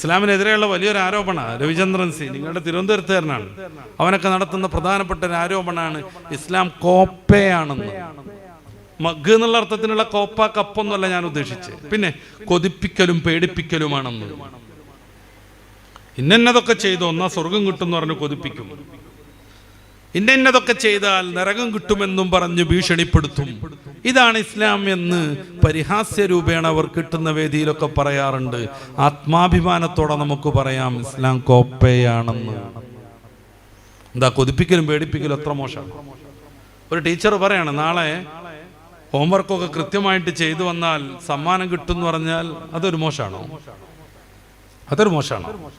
ഇസ്ലാമിനെതിരെയുള്ള വലിയൊരു ആരോപണമാണ് രവിചന്ദ്രൻ സി നിങ്ങളുടെ തിരുവനന്തപുരത്തുകാരനാണ്. അവനൊക്കെ നടത്തുന്ന പ്രധാനപ്പെട്ട ഒരു ആരോപണമാണ് ഇസ്ലാം കോപ്പയാണെന്ന്. മഗ് എന്നുള്ള അർത്ഥത്തിനുള്ള കോപ്പ കപ്പൊന്നുമല്ല ഞാൻ ഉദ്ദേശിച്ചത്. പിന്നെ കൊതിപ്പിക്കലും പേടിപ്പിക്കലുമാണെന്ന്. ഇന്നതൊക്കെ ചെയ്തു ഒന്നാ സ്വർഗം കിട്ടും എന്ന് പറഞ്ഞ് കൊതിപ്പിക്കും. ഇന്നതൊക്കെ ചെയ്താൽ നരകം കിട്ടുമെന്നും പറഞ്ഞ് ഭീഷണിപ്പെടുത്തും. ഇതാണ് ഇസ്ലാം എന്ന് പരിഹാസ്യ രൂപേണ അവർ കിട്ടുന്ന വേദിയിലൊക്കെ പറയാറുണ്ട്. ആത്മാഭിമാനത്തോടെ നമുക്ക് പറയാം ഇസ്ലാം കോപ്പയാണെന്ന്. എന്താ കൊതിപ്പിക്കലും പേടിപ്പിക്കലും എത്ര മോശമാണ്. ഒരു ടീച്ചർ പറയാണ് നാളെ ഹോംവർക്കൊക്കെ കൃത്യമായിട്ട് ചെയ്തു വന്നാൽ സമ്മാനം കിട്ടും എന്ന് പറഞ്ഞാൽ അതൊരു മോശമാണോ? അതൊരു മോശമാണോ?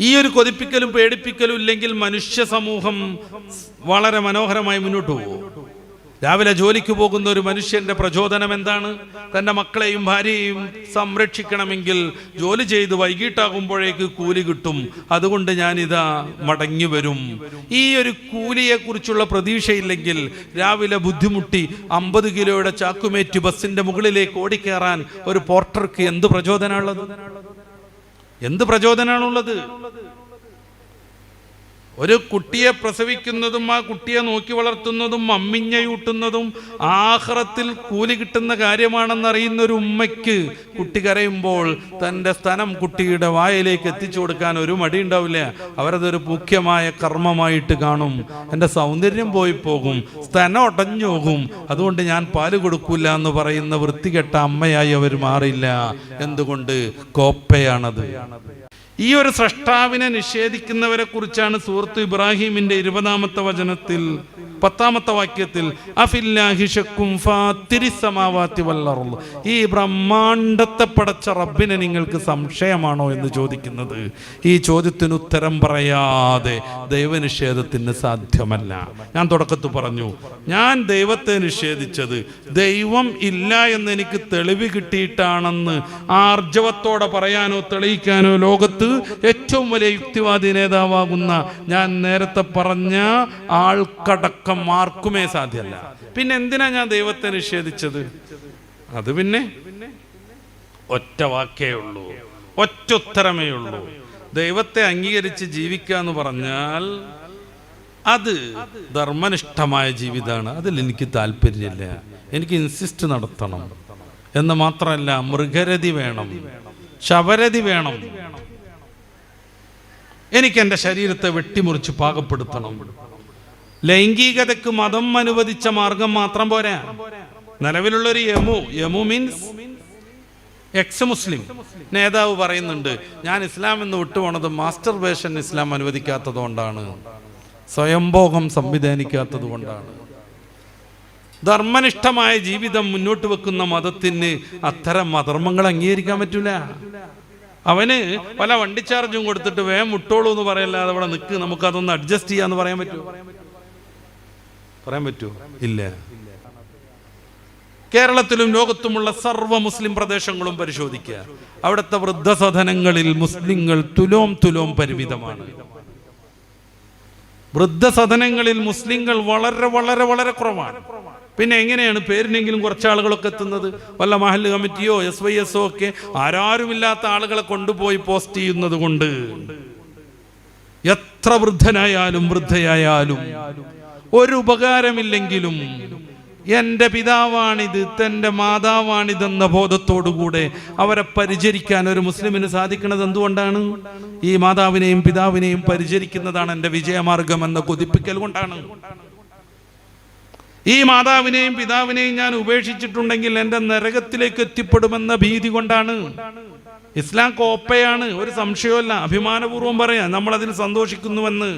ഈ ഒരു കൊതിപ്പിക്കലും പേടിപ്പിക്കലും ഇല്ലെങ്കിൽ മനുഷ്യ സമൂഹം വളരെ മനോഹരമായി മുന്നോട്ട് പോകും. രാവിലെ ജോലിക്ക് പോകുന്ന ഒരു മനുഷ്യന്റെ പ്രചോദനം എന്താണ്? തന്റെ മക്കളെയും ഭാര്യയെയും സംരക്ഷിക്കണമെങ്കിൽ ജോലി ചെയ്ത് വൈകിട്ടാകുമ്പോഴേക്ക് കൂലി കിട്ടും. അതുകൊണ്ട് ഞാനിതാ മടങ്ങി വരും. ഈ ഒരു കൂലിയെ കുറിച്ചുള്ള പ്രതീക്ഷയില്ലെങ്കിൽ രാവിലെ ബുദ്ധിമുട്ടി അമ്പത് കിലോയുടെ ചാക്കുമേറ്റ് ബസിന്റെ മുകളിലേക്ക് ഓടിക്കേറാൻ ഒരു പോർട്ടർക്ക് എന്ത് പ്രചോദനമുള്ളത്? എന്ത് പ്രചോദനമാണുള്ളത്? ഒരു കുട്ടിയെ പ്രസവിക്കുന്നതും ആ കുട്ടിയെ നോക്കി വളർത്തുന്നതും അമ്മിഞ്ഞയൂട്ടുന്നതും ആഹ്റത്തിൽ കൂലി കിട്ടുന്ന കാര്യമാണെന്ന് അറിയുന്ന ഒരു ഉമ്മയ്ക്ക് കുട്ടി കരയുമ്പോൾ തന്റെ സ്ഥലം കുട്ടിയുടെ വായിലേക്ക് എത്തിച്ചു കൊടുക്കാൻ ഒരു മടി ഉണ്ടാവില്ല. അവരതൊരു മുഖ്യമായ കർമ്മമായിട്ട് കാണും. എന്റെ സൗന്ദര്യം പോയി പോകും. സ്ഥലം ഒടഞ്ഞു പോകും. അതുകൊണ്ട് ഞാൻ പാൽ കൊടുക്കൂല എന്ന് പറയുന്ന വൃത്തികെട്ട അമ്മയായി അവർ മാറില്ല. എന്തുകൊണ്ട്? കോപ്പയാണത്. ഈ ഒരു സൃഷ്ടാവിനെ നിഷേധിക്കുന്നവരെ കുറിച്ചാണ് സുഹൃത്ത് ഇബ്രാഹിമിന്റെ ഇരുപതാമത്തെ വചനത്തിൽ പത്താമത്തെ വാക്യത്തിൽ ഈ ബ്രഹ്മാണ്ടത്തെ പടച്ച റബ്ബിനെ നിങ്ങൾക്ക് സംശയമാണോ എന്ന് ചോദിക്കുന്നത്. ഈ ചോദ്യത്തിന് ഉത്തരം പറയാതെ ദൈവനിഷേധത്തിന് സാധ്യമല്ല. ഞാൻ തുടക്കത്തിൽ പറഞ്ഞു ഞാൻ ദൈവത്തെ നിഷേധിച്ചത് ദൈവം ഇല്ല എന്ന് എനിക്ക് തെളിവ് കിട്ടിയിട്ടാണെന്ന് ആർജവത്തോടെ പറയാനോ തെളിയിക്കാനോ ലോകത്ത് ഏറ്റവും വലിയ യുക്തിവാദി നേതാവാകുന്ന ഞാൻ നേരത്തെ പറഞ്ഞ ആൾക്കടക്കം ആർക്കുമേ സാധ്യമല്ല. പിന്നെ എന്തിനാ ഞാൻ ദൈവത്തെ നിഷേധിച്ചത്? അത് പിന്നെ ഒറ്റ വാക്കേ ഉള്ളൂ. ഒറ്റ ഉത്തരമേ ഉള്ളൂ. ദൈവത്തെ അംഗീകരിച്ച് ജീവിക്കുക എന്ന് പറഞ്ഞാൽ അത് ധർമ്മനിഷ്ഠമായ ജീവിതമാണ് അതിൽ എനിക്ക് താല്പര്യമില്ല. എനിക്ക് ഇൻസിസ്റ്റ് നടത്തണം. എന്ന് മാത്രമല്ല മൃഗരതി വേണം. ശവരതി വേണം. എനിക്ക് എന്റെ ശരീരത്തെ വെട്ടിമുറിച്ച് പാകപ്പെടുത്തണം. ലൈംഗികതയ്ക്ക് മതം അനുവദിച്ച മാർഗം മാത്രം പോരാ. നിലവിലുള്ള ഒരു യമു യമു മീൻസ് എക്സ് മുസ്ലിം നേതാവ് പറയുന്നുണ്ട് ഞാൻ ഇസ്ലാം എന്ന് വിട്ടുപോണത് മാസ്റ്റർ വേഷൻ ഇസ്ലാം അനുവദിക്കാത്തത് കൊണ്ടാണ്. സ്വയംഭോഗം സംവിധാനിക്കാത്തത് കൊണ്ടാണ്. ധർമ്മനിഷ്ഠമായ ജീവിതം മുന്നോട്ട് വെക്കുന്ന മതത്തിന് അത്തരം അധർമ്മങ്ങൾ അംഗീകരിക്കാൻ പറ്റൂല. അവന് പല വണ്ടി ചാർജും കൊടുത്തിട്ട് വേം മുട്ടോളൂ എന്ന് പറയല്ലാതെ അവിടെ നിൽക്ക് നമുക്ക് അതൊന്ന് അഡ്ജസ്റ്റ് ചെയ്യാന്ന് പറയാൻ പറ്റുമോ? പറയാൻ പറ്റുമോ? ഇല്ല. കേരളത്തിലും ലോകത്തുമുള്ള സർവ മുസ്ലിം പ്രദേശങ്ങളും പരിശോധിക്കുക. അവിടുത്തെ വൃദ്ധസദനങ്ങളിൽ മുസ്ലിങ്ങൾ തുലോം തുലോം പരിമിതമാണ്. വൃദ്ധസദനങ്ങളിൽ മുസ്ലിങ്ങൾ വളരെ വളരെ വളരെ കുറവാണ്. പിന്നെ എങ്ങനെയാണ് പേരിനെങ്കിലും കുറച്ച് ആളുകളൊക്കെ എത്തുന്നത്? വല്ല മഹല്ല് കമ്മിറ്റിയോ എസ് വൈ എസോ ഒക്കെ ആരാരുമില്ലാത്ത ആളുകളെ കൊണ്ടുപോയി പോസ്റ്റ് ചെയ്യുന്നത് കൊണ്ട് എത്ര വൃദ്ധനായാലും വൃദ്ധയായാലും ഒരു ഉപകാരമില്ലെങ്കിലും എന്റെ പിതാവാണിത് തന്റെ മാതാവാണിതെന്ന ബോധത്തോടുകൂടെ അവരെ പരിചരിക്കാൻ ഒരു മുസ്ലിമിന് സാധിക്കുന്നത് എന്തുകൊണ്ടാണ്? ഈ മാതാവിനെയും പിതാവിനെയും പരിചരിക്കുന്നതാണ് എന്റെ വിജയമാർഗം എന്ന കൊതിപ്പിക്കൽ കൊണ്ടാണ്. ഈ മാതാവിനെയും പിതാവിനെയും ഞാൻ ഉപേക്ഷിച്ചിട്ടുണ്ടെങ്കിൽ എന്റെ നരകത്തിലേക്ക് എത്തിപ്പെടുമെന്ന ഭീതി കൊണ്ടാണ്. ഇസ്ലാം കോപ്പയാണ് ഒരു സംശയമല്ല അഭിമാനപൂർവം പറയാം നമ്മൾ അതിൽ സന്തോഷിക്കുന്നുവെന്ന്.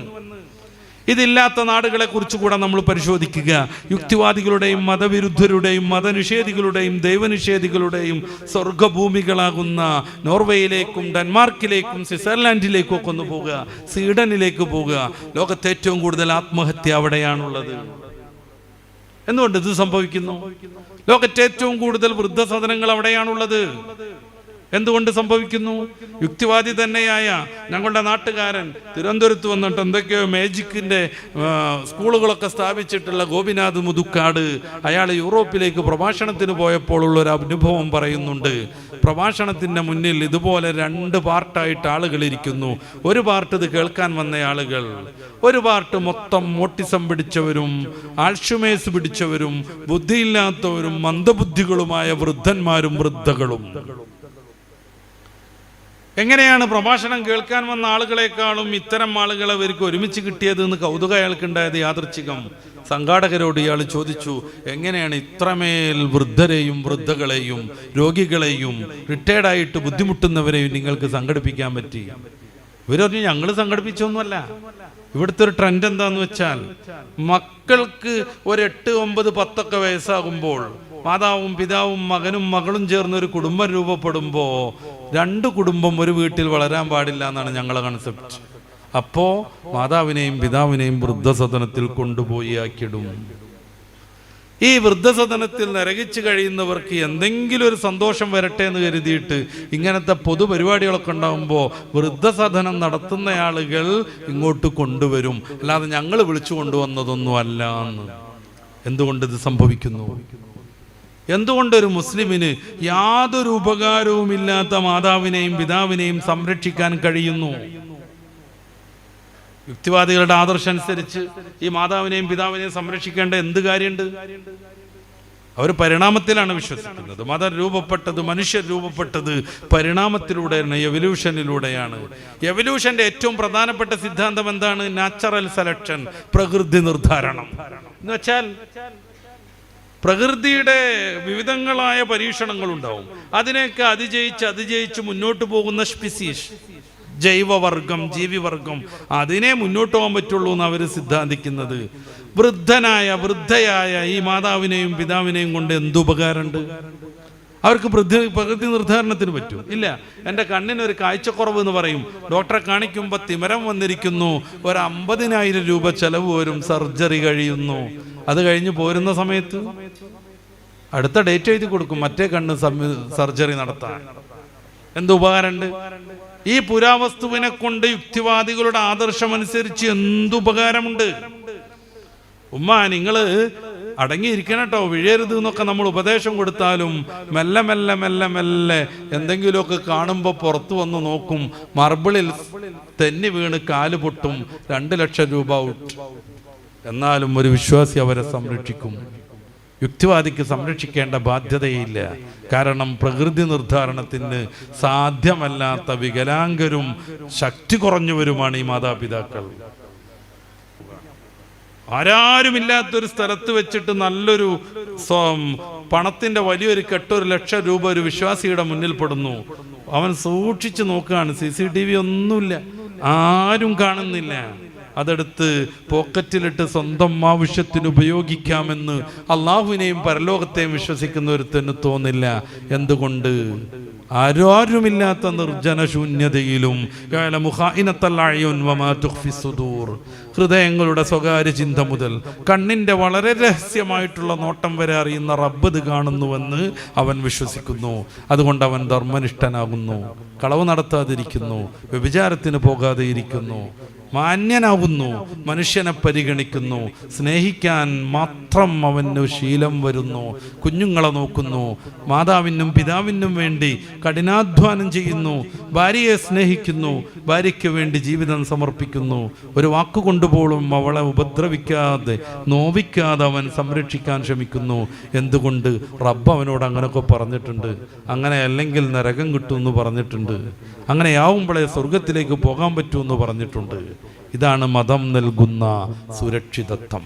ഇതില്ലാത്ത നാടുകളെ കുറിച്ച് കൂടെ നമ്മൾ പരിശോധിക്കുക. യുക്തിവാദികളുടെയും മതവിരുദ്ധരുടെയും മതനിഷേധികളുടെയും ദൈവനിഷേധികളുടെയും സ്വർഗഭൂമികളാകുന്ന നോർവേയിലേക്കും ഡെൻമാർക്കിലേക്കും സ്വിറ്റ്സർലാൻഡിലേക്കും ഒക്കെ ഒന്ന് പോകുക സ്വീഡനിലേക്ക് പോകുക ലോകത്തെ ഏറ്റവും കൂടുതൽ ആത്മഹത്യ അവിടെയാണുള്ളത്. എന്തുകൊണ്ട് ഇത് സംഭവിക്കുന്നു? ലോകത്തെ ഏറ്റവും കൂടുതൽ വൃദ്ധസദനങ്ങൾ അവിടെയാണുള്ളത്. എന്തുകൊണ്ട് സംഭവിക്കുന്നു? യുക്തിവാദി തന്നെയായ ഞങ്ങളുടെ നാട്ടുകാരൻ തിരുവനന്തപുരത്ത് വന്നിട്ട് എന്തൊക്കെയോ മാജിക്കിന്റെ സ്കൂളുകളൊക്കെ സ്ഥാപിച്ചിട്ടുള്ള ഗോപിനാഥ് മുതുക്കാട് അയാൾ യൂറോപ്പിലേക്ക് പ്രഭാഷണത്തിന് പോയപ്പോൾ ഉള്ള ഒരു അനുഭവം പറയുന്നുണ്ട്. പ്രഭാഷണത്തിന്റെ മുന്നിൽ ഇതുപോലെ രണ്ട് പാർട്ടായിട്ട് ആളുകൾ ഇരിക്കുന്നു. ഒരു പാർട്ട് ഇത് കേൾക്കാൻ വന്ന ആളുകൾ ഒരു പാർട്ട് മൊത്തം മോട്ടിസം പിടിച്ചവരും ആൾഷുമേസ് പിടിച്ചവരും ബുദ്ധിയില്ലാത്തവരും മന്ദബുദ്ധികളുമായ വൃദ്ധന്മാരും വൃദ്ധകളും. എങ്ങനെയാണ് പ്രഭാഷണം കേൾക്കാൻ വന്ന ആളുകളെക്കാളും ഇത്തരം ആളുകൾ അവർക്ക് ഒരുമിച്ച് കിട്ടിയത് എന്ന് കൗതുക അയാൾക്കുണ്ടായത് യാദൃച്ഛികം സംഘാടകരോട് ഇയാൾ ചോദിച്ചു എങ്ങനെയാണ് ഇത്രമേൽ വൃദ്ധരെയും വൃദ്ധകളെയും രോഗികളെയും റിട്ടയർഡായിട്ട് ബുദ്ധിമുട്ടുന്നവരെയും നിങ്ങൾക്ക് സംഘടിപ്പിക്കാൻ പറ്റി? ഇവർ പറഞ്ഞു ഞങ്ങൾ സംഘടിപ്പിച്ചൊന്നുമല്ല. ഇവിടുത്തെ ഒരു ട്രെൻഡ് എന്താന്ന് വെച്ചാൽ മക്കൾക്ക് ഒരു എട്ട് ഒമ്പത് പത്തൊക്കെ വയസ്സാകുമ്പോൾ മാതാവും പിതാവും മകനും മകളും ചേർന്ന് ഒരു കുടുംബം രൂപപ്പെടുമ്പോൾ രണ്ട് കുടുംബം ഒരു വീട്ടിൽ വളരാൻ പാടില്ല എന്നാണ് ഞങ്ങളുടെ കൺസെപ്റ്റ് അപ്പോ മാതാവിനെയും പിതാവിനെയും വൃദ്ധസദനത്തിൽ കൊണ്ടുപോയി ആക്കിടും ഈ വൃദ്ധസദനത്തിൽ നരകിച്ചു കഴിയുന്നവർക്ക് എന്തെങ്കിലും ഒരു സന്തോഷം വരട്ടെ എന്ന് കരുതിയിട്ട് ഇങ്ങനത്തെ പൊതുപരിപാടികളൊക്കെ ഉണ്ടാകുമ്പോൾ വൃദ്ധസദനം നടത്തുന്ന ആളുകൾ ഇങ്ങോട്ട് കൊണ്ടുവരും. അല്ലാതെ ഞങ്ങൾ വിളിച്ചു കൊണ്ടുവന്നതൊന്നും അല്ല എന്ന്. എന്തുകൊണ്ട് ഇത് സംഭവിക്കുന്നു? എന്തുകൊണ്ട് ഒരു മുസ്ലിമിന് യാതൊരു ഉപകാരവും ഇല്ലാത്ത മാതാവിനെയും പിതാവിനെയും സംരക്ഷിക്കാൻ കഴിയുന്നു? യുക്തിവാദികളുടെ ആദർശം അനുസരിച്ച് ഈ മാതാവിനെയും പിതാവിനെയും സംരക്ഷിക്കേണ്ട എന്ത് കാര്യമുണ്ട്? അവർ പരിണാമത്തിലാണ് വിശ്വസിക്കുന്നത്. മതം രൂപപ്പെട്ടത് മനുഷ്യർ രൂപപ്പെട്ടത് പരിണാമത്തിലൂടെയാണ് എവല്യൂഷനിലൂടെയാണ് എവല്യൂഷന്റെ ഏറ്റവും പ്രധാനപ്പെട്ട സിദ്ധാന്തം എന്താണ്? നാച്ചുറൽ സെലക്ഷൻ പ്രകൃതി നിർദ്ധാരണം എന്ന് വെച്ചാൽ പ്രകൃതിയുടെ വിവിധങ്ങളായ പരീക്ഷണങ്ങൾ ഉണ്ടാവും അതിനെയൊക്കെ അതിജയിച്ച് അതിജയിച്ച് മുന്നോട്ട് പോകുന്ന സ്പിസീഷ് ജൈവവർഗം ജീവിവർഗം അതിനെ മുന്നോട്ട് പോകാൻ പറ്റുള്ളൂ എന്ന് അവർ സിദ്ധാന്തിക്കുന്നത്. വൃദ്ധനായ വൃദ്ധയായ ഈ മാതാവിനെയും പിതാവിനെയും കൊണ്ട് എന്തുപകാരമുണ്ട് അവർക്ക് പ്രകൃതി പ്രകൃതി നിർദ്ധാരണത്തിന് പറ്റും. ഇല്ല എന്റെ കണ്ണിന് ഒരു കാഴ്ചക്കുറവ് എന്ന് പറയും. ഡോക്ടറെ കാണിക്കുമ്പോൾ തിമരം വന്നിരിക്കുന്നു. ഒരു അമ്പതിനായിരം രൂപ ചെലവ് വരും. സർജറി കഴിയുന്നു. അത് കഴിഞ്ഞ് പോരുന്ന സമയത്ത് അടുത്ത ഡേറ്റ് എഴുതി കൊടുക്കും. മറ്റേ കണ്ണ് സർജറി നടത്താൻ. എന്ത് ഉപകാരമുണ്ട്? ഈ പുരാവസ്തുവിനെ കൊണ്ട് യുക്തിവാദികളുടെ ആദർശം അനുസരിച്ച് എന്തുപകാരമുണ്ട് ഉമ്മ നിങ്ങൾ അടങ്ങിയിരിക്കണം കേട്ടോ വിഴയരുത് എന്നൊക്കെ നമ്മൾ ഉപദേശം കൊടുത്താലും മെല്ലെ മെല്ലെ മെല്ലെ മെല്ലെ എന്തെങ്കിലുമൊക്കെ കാണുമ്പോൾ പുറത്തു വന്ന് നോക്കും. മർബിളിൽ തെന്നി വീണ് കാൽ പൊട്ടും രണ്ട് ലക്ഷം രൂപ ഔട്ട്. എന്നാലും ഒരു വിശ്വാസി അവരെ സംരക്ഷിക്കും. യുക്തിവാദിക്ക് സംരക്ഷിക്കേണ്ട ബാധ്യതയില്ല. കാരണം പ്രകൃതി നിർദ്ധാരണത്തിന് സാധ്യമല്ലാത്ത വികലാംഗരും ശക്തി കുറഞ്ഞവരുമാണ് ഈ മാതാപിതാക്കൾ. ആരാരുമില്ലാത്തൊരു സ്ഥലത്ത് വെച്ചിട്ട് നല്ലൊരു പണത്തിന്റെ വലിയൊരു കെട്ട് കെട്ടൊരു ലക്ഷം രൂപ ഒരു വിശ്വാസിയുടെ മുന്നിൽ പെടുന്നു. അവൻ സൂക്ഷിച്ചു നോക്കുകയാണ്. സി സി ടി വി ഒന്നുമില്ല. ആരും കാണുന്നില്ല. അതെടുത്ത് പോക്കറ്റിലിട്ട് സ്വന്തം ആവശ്യത്തിന് ഉപയോഗിക്കാമെന്ന് അള്ളാഹുവിനെയും പരലോകത്തെയും വിശ്വസിക്കുന്ന ഒരുത്തന് തോന്നില്ല. എന്തുകൊണ്ട്? ആരാരുമില്ലാത്ത നിർജന ശൂന്യതയിലും. ഹൃദയങ്ങളുടെ സ്വകാര്യ ചിന്ത മുതൽ കണ്ണിന്റെ വളരെ രഹസ്യമായിട്ടുള്ള നോട്ടം വരെ അറിയുന്ന റബ്ബ് ഇത് കാണുന്നുവെന്ന് അവൻ വിശ്വസിക്കുന്നു. അതുകൊണ്ട് അവൻ ധർമ്മനിഷ്ഠനാകുന്നു. കളവ് നടത്താതിരിക്കുന്നു. വ്യഭിചാരത്തിന് പോകാതെ ഇരിക്കുന്നു മാന്യനാവുന്നു മനുഷ്യനെ പരിഗണിക്കുന്നു. സ്നേഹിക്കാൻ മാത്രം അവന് ശീലം വരുന്നു. കുഞ്ഞുങ്ങളെ നോക്കുന്നു. മാതാവിനും പിതാവിനും വേണ്ടി കഠിനാധ്വാനം ചെയ്യുന്നു. ഭാര്യയെ സ്നേഹിക്കുന്നു. ഭാര്യയ്ക്ക് വേണ്ടി ജീവിതം സമർപ്പിക്കുന്നു. ഒരു വാക്കുകൊണ്ടുപോലും അവളെ ഉപദ്രവിക്കാതെ നോവിക്കാതെ അവൻ സംരക്ഷിക്കാൻ ശ്രമിക്കുന്നു. എന്തുകൊണ്ട്? റബ്ബ് അവനോട് അങ്ങനെയൊക്കെ പറഞ്ഞിട്ടുണ്ട്. അങ്ങനെ അല്ലെങ്കിൽ നരകം കിട്ടുമെന്ന് പറഞ്ഞിട്ടുണ്ട്. അങ്ങനെയാവുമ്പോഴേ സ്വർഗത്തിലേക്ക് പോകാൻ പറ്റുമെന്ന് പറഞ്ഞിട്ടുണ്ട്. ഇതാണ് മതം നൽകുന്ന സുരക്ഷിതത്വം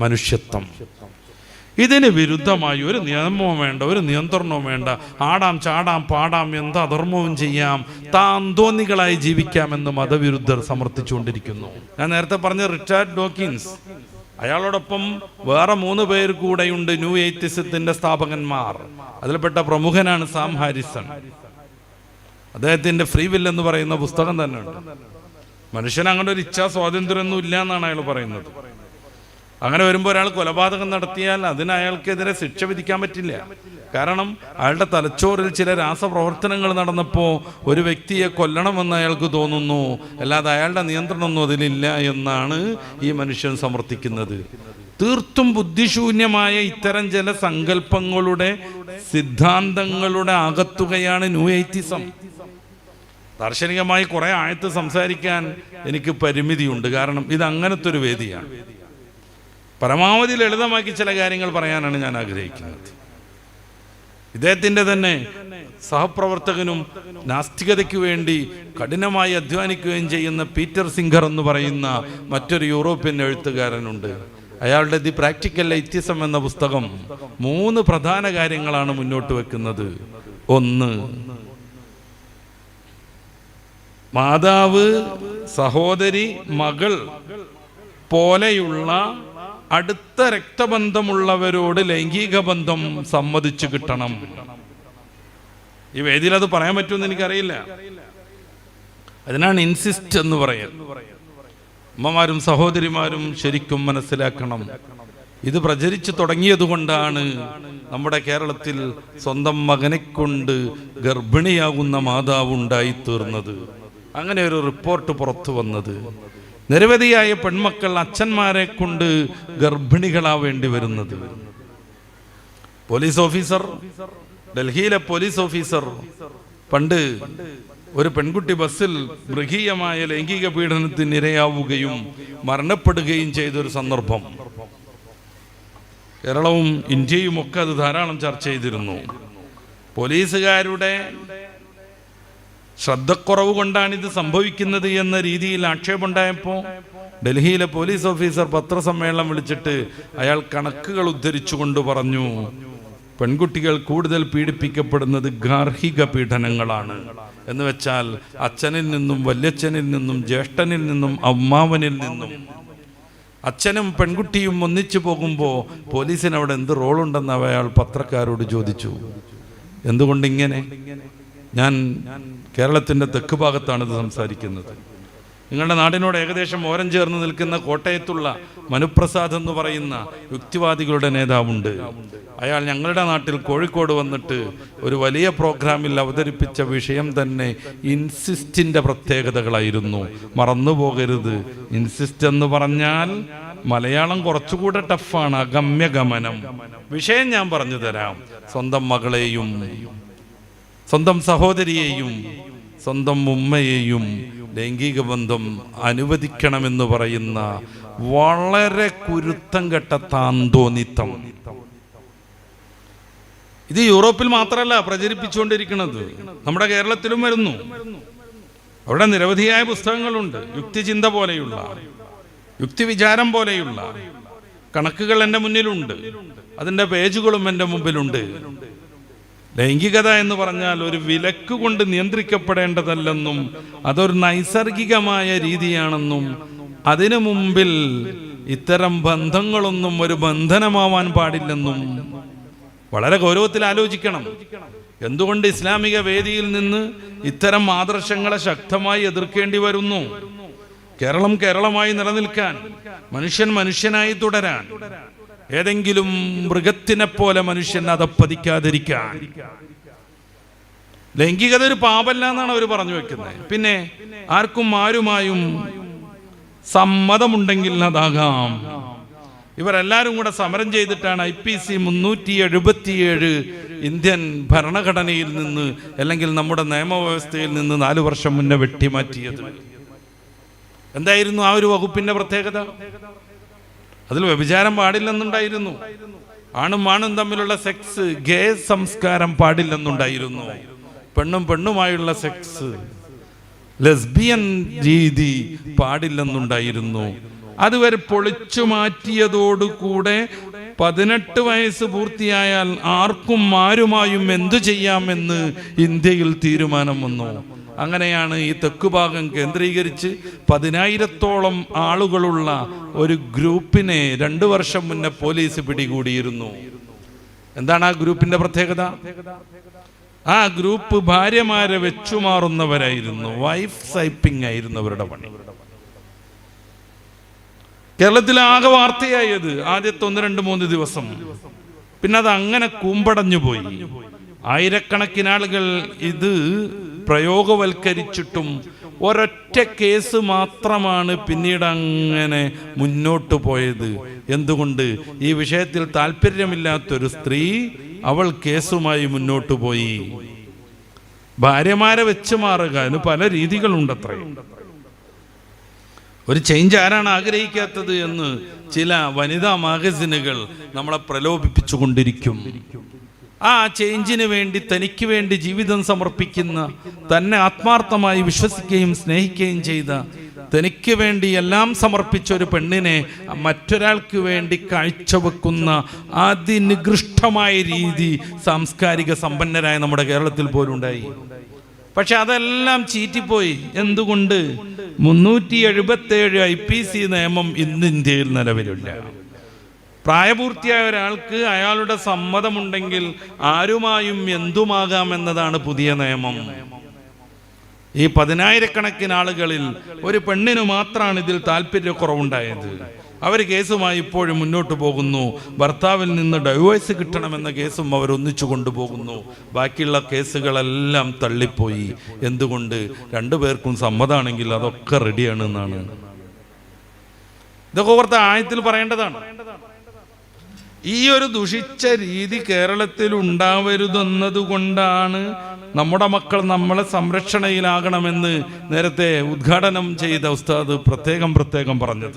മനുഷ്യത്വം. ഇതിന് വിരുദ്ധമായി ഒരു നിയമവും വേണ്ട ഒരു നിയന്ത്രണവും വേണ്ട. ആടാം ചാടാം പാടാം എന്ത് അധർമ്മവും ചെയ്യാം. താന്തോന്നികളായി ജീവിക്കാമെന്ന് മതവിരുദ്ധർ സമർത്ഥിച്ചുകൊണ്ടിരിക്കുന്നു. ഞാൻ നേരത്തെ പറഞ്ഞ റിച്ചാർഡ് ഡോക്കിൻസ് അയാളോടൊപ്പം വേറെ മൂന്ന് പേർ കൂടെയുണ്ട് ന്യൂ എയ്ത്തിസത്തിന്റെ സ്ഥാപകന്മാർ. അതിൽപ്പെട്ട പ്രമുഖനാണ് സാം ഹാരിസൺ. അദ്ദേഹത്തിന്റെ ഫ്രീ വിൽ എന്ന് പറയുന്ന പുസ്തകം തന്നെ ഉണ്ട് മനുഷ്യന് അങ്ങനെ ഒരു ഇച്ഛാ സ്വാതന്ത്ര്യമൊന്നും ഇല്ല എന്നാണ് അയാൾ പറയുന്നത്. അങ്ങനെ വരുമ്പോൾ ഒരാൾ കൊലപാതകം നടത്തിയാൽ അതിന് അയാൾക്കെതിരെ ശിക്ഷ വിധിക്കാൻ പറ്റില്ല. കാരണം അയാളുടെ തലച്ചോറിൽ ചില രാസപ്രവർത്തനങ്ങൾ നടന്നപ്പോൾ ഒരു വ്യക്തിയെ കൊല്ലണമെന്ന് അയാൾക്ക് തോന്നുന്നു. അല്ലാതെ അയാളുടെ നിയന്ത്രണമൊന്നും അതിലില്ല എന്നാണ് ഈ മനുഷ്യൻ സമർത്ഥിക്കുന്നത്. തീർത്തും ബുദ്ധിശൂന്യമായ ഇത്തരം ചില സങ്കല്പങ്ങളുടെ സിദ്ധാന്തങ്ങളുടെ അകത്തുകയാണ് ന്യൂ എയ്റ്റിസം. ദാർശനികമായി കുറെ ആയത്ത് സംസാരിക്കാൻ എനിക്ക് പരിമിതിയുണ്ട്. കാരണം ഇത് അങ്ങനത്തെ ഒരു വേദിയാണ്. പരമാവധി ലളിതമാക്കി ചില കാര്യങ്ങൾ പറയാനാണ് ഞാൻ ആഗ്രഹിക്കുന്നത്. ഇദ്ദേഹത്തിന്റെ തന്നെ സഹപ്രവർത്തകനും നാസ്തികതയ്ക്ക് വേണ്ടി കഠിനമായി അധ്വാനിക്കുകയും ചെയ്യുന്ന പീറ്റർ സിംഗർ എന്ന് പറയുന്ന മറ്റൊരു യൂറോപ്യൻ എഴുത്തുകാരനുണ്ട്. അയാളുടെ ദി പ്രാക്ടിക്കൽ എയ്റ്റിസം എന്ന പുസ്തകം മൂന്ന് പ്രധാന കാര്യങ്ങളാണ് മുന്നോട്ട് വെക്കുന്നത്. ഒന്ന് മാതാവ് സഹോദരി മകൾ പോലെയുള്ള അടുത്ത രക്തബന്ധമുള്ളവരോട് ലൈംഗിക ബന്ധം സമ്മതിച്ചു കിട്ടണം. ഈ വേദിയിൽ അത് പറയാൻ പറ്റുമെന്ന് എനിക്കറിയില്ല. അതിനാണ് ഇൻസിസ്റ്റ് എന്ന് പറയുന്നത്. അമ്മമാരും സഹോദരിമാരും ശരിക്കും മനസ്സിലാക്കണം. ഇത് പ്രചരിച്ചു തുടങ്ങിയതുകൊണ്ടാണ് നമ്മുടെ കേരളത്തിൽ സ്വന്തം മകനെ കൊണ്ട് ഗർഭിണിയാകുന്ന മാതാവ് ഉണ്ടായിത്തീർന്നത്. അങ്ങനെ ഒരു റിപ്പോർട്ട് പുറത്തു വന്നത്. നിരവധിയായ പെൺമക്കൾ അച്ഛന്മാരെ കൊണ്ട് ഗർഭിണികളാവേണ്ടി വരുന്നത്. പോലീസ് ഓഫീസർ ഡൽഹിയിലെ പോലീസ് ഓഫീസർ പണ്ട് ഒരു പെൺകുട്ടി ബസ്സിൽ മൃഗീയമായ ലൈംഗിക പീഡനത്തിന് ഇരയാവുകയും മരണപ്പെടുകയും ചെയ്തൊരു സന്ദർഭം. കേരളവും ഇന്ത്യയും ഒക്കെ അത് ധാരാളം ചർച്ച ചെയ്തിരുന്നു. പോലീസുകാരുടെ ശ്രദ്ധക്കുറവ് കൊണ്ടാണ് ഇത് സംഭവിക്കുന്നത് എന്ന രീതിയിൽ ആക്ഷേപമുണ്ടായപ്പോൾ ഡൽഹിയിലെ പോലീസ് ഓഫീസർ പത്രസമ്മേളനം വിളിച്ചിട്ട് അയാൾ കണക്കുകൾ ഉദ്ധരിച്ചുകൊണ്ട് പറഞ്ഞു പെൺകുട്ടികൾ കൂടുതൽ പീഡിപ്പിക്കപ്പെടുന്നത് ഗാർഹിക പീഡനങ്ങളാണ്. എന്ന് വെച്ചാൽ അച്ഛനിൽ നിന്നും വല്യച്ഛനിൽ നിന്നും ജ്യേഷ്ഠനിൽ നിന്നും അമ്മാവനിൽ നിന്നും അച്ഛനും പെൺകുട്ടിയും ഒന്നിച്ചു പോകുമ്പോൾ പോലീസിന് അവിടെ എന്ത് റോളുണ്ടെന്ന് അയാൾ പത്രക്കാരോട് ചോദിച്ചു. എന്തുകൊണ്ട് ഇങ്ങനെ? ഞാൻ കേരളത്തിന്റെ തെക്ക് ഭാഗത്താണ് ഇത് സംസാരിക്കുന്നത്. നിങ്ങളുടെ നാടിനോട് ഏകദേശം ഓരം ചേർന്ന് നിൽക്കുന്ന കോട്ടയത്തുള്ള മനുപ്രസാദ് എന്ന് പറയുന്ന യുക്തിവാദികളുടെ നേതാവുണ്ട്. അയാൾ ഞങ്ങളുടെ നാട്ടിൽ കോഴിക്കോട് വന്നിട്ട് ഒരു വലിയ പ്രോഗ്രാമിൽ അവതരിപ്പിച്ച വിഷയം തന്നെ ഇൻസിസ്റ്റിന്റെ പ്രത്യേകതകളായിരുന്നു. മറന്നുപോകരുത്. ഇൻസിസ്റ്റ് എന്ന് പറഞ്ഞാൽ മലയാളം കുറച്ചുകൂടെ ടഫാണ് അഗമ്യഗമനം. വിഷയം ഞാൻ പറഞ്ഞു തരാം. സ്വന്തം മകളെയും സ്വന്തം സഹോദരിയെയും സ്വന്തം ഉമ്മയെയും ലൈംഗിക ബന്ധം അനുവദിക്കണമെന്ന് പറയുന്ന വളരെ കുരുത്തം കെട്ട താന്തോന്നിത്തം. ഇത് യൂറോപ്പിൽ മാത്രമല്ല പ്രചരിപ്പിച്ചുകൊണ്ടിരിക്കുന്നത്. നമ്മുടെ കേരളത്തിലും വരുന്നു. അവിടെ നിരവധിയായ പുസ്തകങ്ങളുണ്ട്. യുക്തിചിന്ത പോലെയുള്ള യുക്തി വിചാരം പോലെയുള്ള. കണക്കുകൾ എന്റെ മുന്നിലുണ്ട്. അതിന്റെ പേജുകളും എന്റെ മുമ്പിലുണ്ട്. ലൈംഗികത എന്ന് പറഞ്ഞാൽ ഒരു വിലക്ക് കൊണ്ട് നിയന്ത്രിക്കപ്പെടേണ്ടതല്ലെന്നും അതൊരു നൈസർഗികമായ രീതിയാണെന്നും അതിനു മുമ്പിൽ ഇത്തരം ബന്ധങ്ങളൊന്നും ഒരു ബന്ധനമാവാൻ പാടില്ലെന്നും വളരെ ഗൗരവത്തിൽ ആലോചിക്കണം. എന്തുകൊണ്ട് ഇസ്ലാമിക വേദിയിൽ നിന്ന് ഇത്തരം ആദർശങ്ങളെ ശക്തമായി എതിർക്കേണ്ടി വരുന്നു? കേരളം കേരളമായി നിലനിൽക്കാൻ മനുഷ്യൻ മനുഷ്യനായി തുടരാൻ. ഏതെങ്കിലും മൃഗത്തിനെ പോലെ മനുഷ്യൻ അതപ്പതിക്കാതിരിക്കാൻ ലൈംഗികത ഒരു പാപല്ല എന്നാണ് അവർ പറഞ്ഞു വെക്കുന്നത്. പിന്നെ ആർക്കും ആരുമായും സമ്മതമുണ്ടെങ്കിൽ അതാകാം. ഇവരെല്ലാവരും കൂടെ സമരം ചെയ്തിട്ടാണ് ഐ പി സി മുന്നൂറ്റി എഴുപത്തിയേഴ് ഇന്ത്യൻ ഭരണഘടനയിൽ നിന്ന് അല്ലെങ്കിൽ നമ്മുടെ നിയമവ്യവസ്ഥയിൽ നിന്ന് നാലു വർഷം മുന്നേ വെട്ടിമാറ്റിയത്. എന്തായിരുന്നു ആ ഒരു വകുപ്പിന്റെ പ്രത്യേകത? അതിൽ വ്യഭിചാരം പാടില്ലെന്നുണ്ടായിരുന്നു. ആണും ആണും തമ്മിലുള്ള സെക്സ് ഗേ സംസ്കാരം പാടില്ലെന്നുണ്ടായിരുന്നു. പെണ്ണും പെണ്ണുമായുള്ള സെക്സ് ലെസ്ബിയൻ രീതി പാടില്ലെന്നുണ്ടായിരുന്നു. അതുവരെ പൊളിച്ചു മാറ്റിയതോടുകൂടെ പതിനെട്ട് വയസ്സ് പൂർത്തിയായാൽ ആർക്കും ആരുമായും എന്തു ചെയ്യാമെന്ന് ഇന്ത്യയിൽ തീരുമാനം വന്നു. അങ്ങനെയാണ് ഈ തെക്കുഭാഗം കേന്ദ്രീകരിച്ച് പതിനായിരത്തോളം ആളുകളുള്ള ഒരു ഗ്രൂപ്പിനെ രണ്ടു വർഷം മുന്നേ പോലീസ് പിടികൂടിയിരുന്നു. എന്താണ് ആ ഗ്രൂപ്പിന്റെ പ്രത്യേകത? ആ ഗ്രൂപ്പ് ഭാര്യമാരെ വെച്ചുമാറുന്നവരായിരുന്നു. വൈഫ് സൈപ്പിംഗ് ആയിരുന്നു അവരുടെ പണി. കേരളത്തിൽ ആകെ വാർത്തയായത് ആദ്യത്തെ ഒന്ന് രണ്ട് മൂന്ന് ദിവസം. പിന്നെ അത് അങ്ങനെ കൂമ്പടഞ്ഞു പോയി ആയിരക്കണക്കിന് ആളുകൾ ഇത് പ്രയോഗവൽക്കരിച്ചിട്ടും ഒരൊറ്റ കേസ് മാത്രമാണ് പിന്നീട് അങ്ങനെ മുന്നോട്ട് പോയത്. എന്തുകൊണ്ട്? ഈ വിഷയത്തിൽ താല്പര്യമില്ലാത്തൊരു സ്ത്രീ അവൾ കേസുമായി മുന്നോട്ട് പോയി. ഭാര്യമാരെ വെച്ച് മാറുക പല രീതികളുണ്ടത്രേ. ഒരു ചേഞ്ച് ആരാണ് ആഗ്രഹിക്കാത്തത് എന്ന് ചില വനിതാ മാഗസിനുകൾ നമ്മളെ പ്രലോഭിപ്പിച്ചു കൊണ്ടിരിക്കും ആ ചേഞ്ചിന് വേണ്ടി തനിക്ക് വേണ്ടി ജീവിതം സമർപ്പിക്കുന്ന തന്നെ ആത്മാർത്ഥമായി വിശ്വസിക്കുകയും സ്നേഹിക്കുകയും ചെയ്ത തനിക്ക് വേണ്ടി എല്ലാം സമർപ്പിച്ച ഒരു പെണ്ണിനെ മറ്റൊരാൾക്ക് വേണ്ടി കാഴ്ചവെക്കുന്ന അതിനികൃഷ്ടമായ രീതി സാംസ്കാരിക സമ്പന്നരായ നമ്മുടെ കേരളത്തിൽ പോലും ഉണ്ടായി പക്ഷെ അതെല്ലാം ചീറ്റിപ്പോയി. എന്തുകൊണ്ട്? മുന്നൂറ്റി എഴുപത്തി ഏഴ് ഐ പി സി നിയമം ഇന്ന് ഇന്ത്യയിൽ നിലവിലില്ല. പ്രായപൂർത്തിയായ ഒരാൾക്ക് അയാളുടെ സമ്മതമുണ്ടെങ്കിൽ ആരുമായും എന്തുമാകാം എന്നതാണ് പുതിയ നിയമം. ഈ പതിനായിരക്കണക്കിന് ആളുകളിൽ ഒരു പെണ്ണിന് മാത്രമാണ് ഇതിൽ താല്പര്യക്കുറവുണ്ടായത്. അവർ കേസുമായി ഇപ്പോഴും മുന്നോട്ട് പോകുന്നു. ഭർത്താവിൽ നിന്ന് ഡൈവേഴ്സ് കിട്ടണമെന്ന കേസും അവർ ഒന്നിച്ചു കൊണ്ടുപോകുന്നു. ബാക്കിയുള്ള കേസുകളെല്ലാം തള്ളിപ്പോയി. എന്തുകൊണ്ട്? രണ്ടുപേർക്കും സമ്മതാണെങ്കിൽ അതൊക്കെ റെഡിയാണ് എന്നാണ്. ഇതൊക്കെ ഓർത്ത ആയത്തിൽ പറയേണ്ടതാണ്. ഈ ഒരു ദുഷിച്ച രീതി കേരളത്തിൽ ഉണ്ടാവരുതെന്നതുകൊണ്ടാണ് നമ്മുടെ മക്കൾ നമ്മളെ സംരക്ഷണയിലാകണമെന്ന് നേരത്തെ ഉദ്ഘാടനം ചെയ്ത ഉസ്താദ് പ്രത്യേകം പ്രത്യേകം പറഞ്ഞത്.